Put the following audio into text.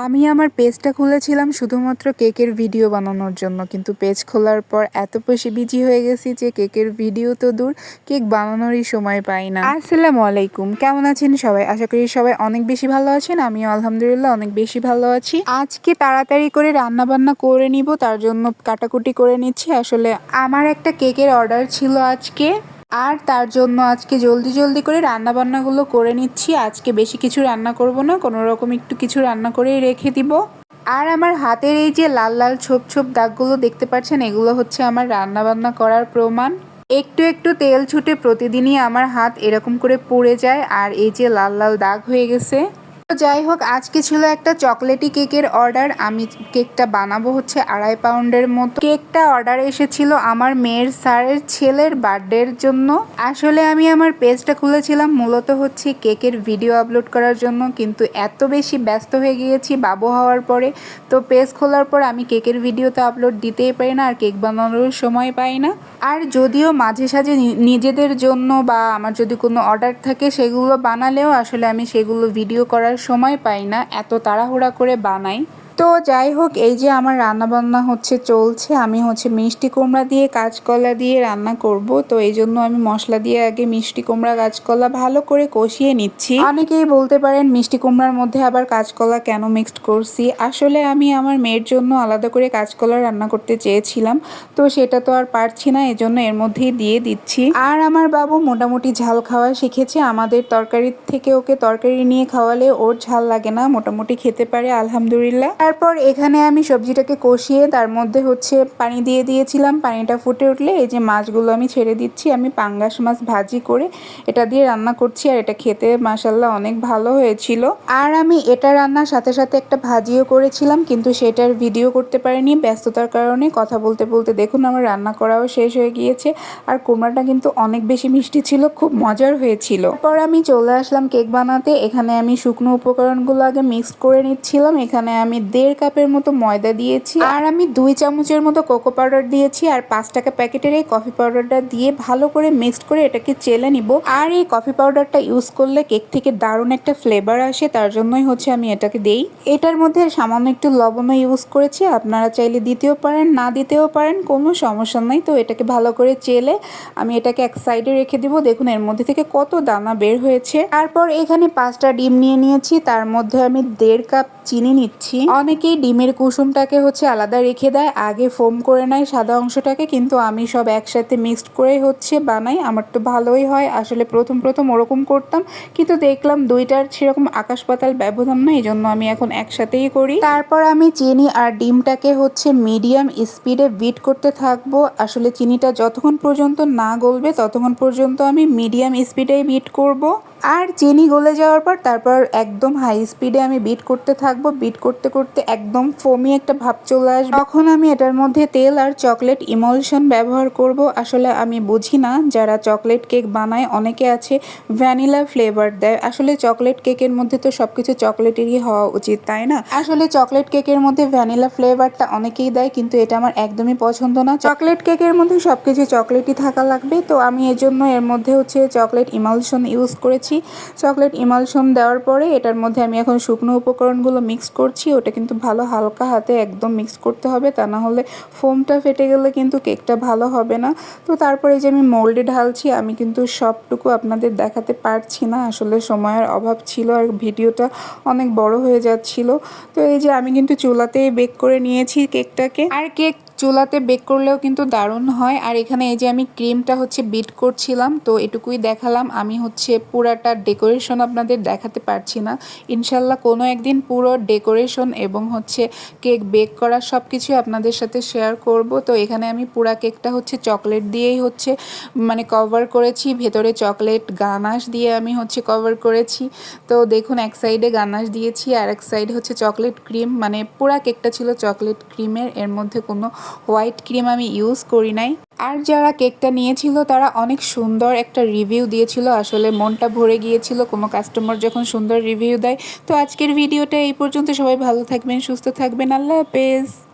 আমি আমার পেজটা খুলেছিলাম শুধুমাত্র কেকের ভিডিও বানানোর জন্য, কিন্তু পেজ খোলার পর এত বেশি বিজি হয়ে গেছি যে কেকের ভিডিও তো দূর, কেক বানানোরই সময় পাই না। আসসালামু আলাইকুম, কেমন আছেন সবাই? আশা করি সবাই অনেক বেশি ভালো আছেন, আমিও আলহামদুলিল্লাহ অনেক বেশি ভালো আছি। আজকে তাড়াতাড়ি করে রান্না বান্না করে নিব, তার জন্য কাটাকুটি করে নিচ্ছি। আসলে আমার একটা কেকের অর্ডার ছিল আজকে। আর তার জন্য আজকে জলদি জলদি করে রান্না বান্নাগুলো করে নিচ্ছি। আজকে বেশি কিছু রান্না করব না, কোনো রকম একটু কিছু রান্না করেই রেখে দিব। আর আমার হাতের এই যে লাল লাল ছোপ ছোপ দাগগুলো দেখতে পাচ্ছেন, এগুলো হচ্ছে আমার রান্না বান্না করার প্রমাণ। একটু একটু তেল ছুটে প্রতিদিনই আমার হাত এরকম করে পুড়ে যায়, আর এই যে লাল লাল দাগ হয়ে গেছে। যাই হোক, আজকে ছিল একটা চকলেটি কেকের অর্ডার। আমি কেকটা বানাবো হচ্ছে আড়াই পাউন্ডের মতো। কেকটা অর্ডার এসেছিল আমার মেয়ের স্যারের ছেলের বার্থডের জন্য। আসলে আমি আমার পেজটা খুলেছিলাম মূলত হচ্ছে কেকের ভিডিও আপলোড করার জন্য, কিন্তু এত বেশি ব্যস্ত হয়ে গিয়েছি বাবু হওয়ার পরে। তো পেজ খোলার পর আমি কেকের ভিডিও তো আপলোড দিতেই পারি না, আর কেক বানানোর সময় পাই না। আর যদিও মাঝে সাঝে নিজেদের জন্য বা আমার যদি কোনো অর্ডার থাকে সেগুলো বানালেও আসলে আমি সেগুলো ভিডিও করার সময় পাই না এত তাড়াহুড়া করে বানাই। তো যাই হোক, এই যে আমার রান্না বান্না হচ্ছে চলছে, আমি হচ্ছে মিষ্টি কুমড়া দিয়ে কাঁচকলা দিয়ে রান্না করব। তো এই জন্য আমি মশলা দিয়ে আগে মিষ্টি কুমড়া, কাঁচকলা ভালো করে কষিয়ে নিচ্ছি। অনেকেই বলতে পারেন মিষ্টি কুমড়ার মধ্যে আবার কাঁচকলা কেন মিক্সড করছি? আসলে আমি আমার মেয়ের জন্য আলাদা করে কাঁচকলা রান্না করতে চেয়েছিলাম, তো সেটা তো আর পারছি না, এজন্য এর মধ্যেই দিয়ে দিচ্ছি। আর আমার বাবু মোটামুটি ঝাল খাওয়া শিখেছে, আমাদের তরকারির থেকে ওকে তরকারি নিয়ে খাওয়ালে ওর ঝাল লাগে না, মোটামুটি খেতে পারে, আলহামদুলিল্লাহ। তারপর এখানে আমি সবজিটাকে কষিয়ে তার মধ্যে হচ্ছে পানি দিয়ে দিয়েছিলাম। পানিটা ফুটে উঠলে এই যে মাছগুলো আমি ছেড়ে দিচ্ছি, আমি পাঙ্গাস মাছ ভাজি করে এটা দিয়ে রান্না করছি আর এটা খেতে মাসাল্লাহ অনেক ভালো হয়েছিল। আর আমি এটা রান্নার সাথে সাথে একটা ভাজিও করেছিলাম, কিন্তু সেটার ভিডিও করতে পারিনি। ব্যস্ততার কারণে কথা বলতে বলতে দেখুন আমার রান্না করাও শেষ হয়ে গিয়েছে আর কুমড়াটা কিন্তু অনেক বেশি মিষ্টি ছিল, খুব মজার হয়েছিল। পর আমি চলে আসলাম কেক বানাতে। এখানে আমি শুকনো উপকরণগুলো আগে মিক্স করে নিচ্ছিলাম। এখানে আমি দেড় কাপের মতো ময়দা দিয়েছি আর আমি দুই চামচের মতো কোকো পাউডার দিয়েছি আর পাঁচ টাকা প্যাকেটের এই কফি পাউডারটা দিয়ে ভালো করে মিক্সড করে এটাকে চেলে নিব। আর এই কফি পাউডারটা ইউজ করলে কেক থেকে দারুণ একটা ফ্লেভার আসে, তার জন্যই হচ্ছে আমি এটাকে দেই। এটার মধ্যে সামান্য একটু লবণও ইউজ করেছি, আপনারা চাইলে দিতেও পারেন, না দিতেও পারেন, কোনো সমস্যা নাই। তো এটাকে ভালো করে চেলে আমি এটাকে এক সাইডে রেখে দিব। দেখুন, এর মধ্যে থেকে কত দানা বের হয়েছে। তারপর এখানে পাঁচটা ডিম নিয়ে নিয়েছি, তার মধ্যে আমি দেড় কাপ চিনি নিচ্ছি। অনেকেই ডিমের কুসুমটাকে হচ্ছে আলাদা রেখে দেয়, আগে ফোম করে নেয় সাদা অংশটাকে, কিন্তু আমি সব একসাথে মিক্সড করে হচ্ছে বানাই। আমার তো ভালোই হয়, আসলে প্রথম প্রথম ওরকম করতাম, কিন্তু দেখলাম দুইটার সেরকম আকাশ পাতাল ব্যবধান না এই জন্য আমি এখন একসাথেই করি। তারপর আমি চিনি আর ডিমটাকে হচ্ছে মিডিয়াম স্পিডে বিট করতে থাকব। আসলে চিনিটা যতক্ষণ পর্যন্ত না গলবে, ততক্ষণ পর্যন্ত আমি মিডিয়াম স্পিডেই বিট করব। আর চিনি গলে যাওয়ার পর তারপর একদম হাই স্পিডে আমি বিট করতে থাকব। বিট করতে করতে একদম ফোমি একটা ভাব চলে আসবে। তখন আমি এটার মধ্যে তেল আর চকলেট ইমলশন ব্যবহার করব। আসলে আমি বুঝি না যারা চকলেট কেক বানায়, অনেকে আছে ভ্যানিলা ফ্লেভার দেয়। আসলে চকলেট কেকের মধ্যে তো সবকিছু চকলেটেরই হওয়া উচিত, তাই না? আসলে চকলেট কেকের মধ্যে ভ্যানিলা ফ্লেভারটা অনেকেই দেয়, কিন্তু এটা আমার একদমই পছন্দ না। চকলেট কেকের মধ্যে সবকিছু চকলেটই থাকা লাগবে। তো আমি এর জন্য এর মধ্যে হচ্ছে চকলেট ইমালশন ইউজ করেছি। চকলেট ইমালশন দেওয়ার পরে এটার মধ্যে আমি এখন শুকনো উপকরণগুলো মিক্স করছি। ওটা কিন্তু ভালো হালকা হাতে একদম মিক্স করতে হবে, তা না হলে ফোমটা ফেটে গেলে কিন্তু কেকটা ভালো হবে না। তো তারপরে যে আমি মোল্ডে ঢালছি, আমি কিন্তু সবটুকু আপনাদের দেখাতে পারছি না। আসলে সময়ের অভাব ছিল আর ভিডিওটা অনেক বড় হয়ে যাচ্ছিল। তো এই যে আমি কিন্তু চুলাতেই বেক করে নিয়েছি কেকটাকে। আর কেক চুলাতে বেক করলেও কিন্তু দারুণ হয়। আর এখানে এই যে আমি ক্রিমটা হচ্ছে বিট করছিলাম, তো এটুকুই দেখালাম। আমি হচ্ছে পুরাটা ডেকোরেশন আপনাদের দেখাতে পারছি না। ইনশাল্লাহ কোনো একদিন পুরো ডেকোরেশন এবং হচ্ছে কেক বেক করা সব কিছুই আপনাদের সাথে শেয়ার করব। তো এখানে আমি পুরা কেকটা হচ্ছে চকলেট দিয়েই হচ্ছে মানে কভার করেছি। ভেতরে চকলেট গানাশ দিয়ে আমি হচ্ছে কভার করেছি। তো দেখুন, এক সাইডে গানাশ দিয়েছি, আর এক সাইডে হচ্ছে চকলেট ক্রিম। মানে পুরা কেকটা ছিল চকলেট ক্রিমের, এর মধ্যে কোনো হোয়াইট ক্রিম আমি ইউজ করি নাই। আর যারা কেকটা নিয়েছিল, তারা অনেক সুন্দর একটা রিভিউ দিয়েছিল। আসলে মনটা ভরে গিয়েছিল। কোনো কাস্টমার যখন সুন্দর রিভিউ দেয়। তো আজকের ভিডিওটা এই পর্যন্ত। সবাই ভালো থাকবেন, সুস্থ থাকবেন। আল্লাহ হাফেজ।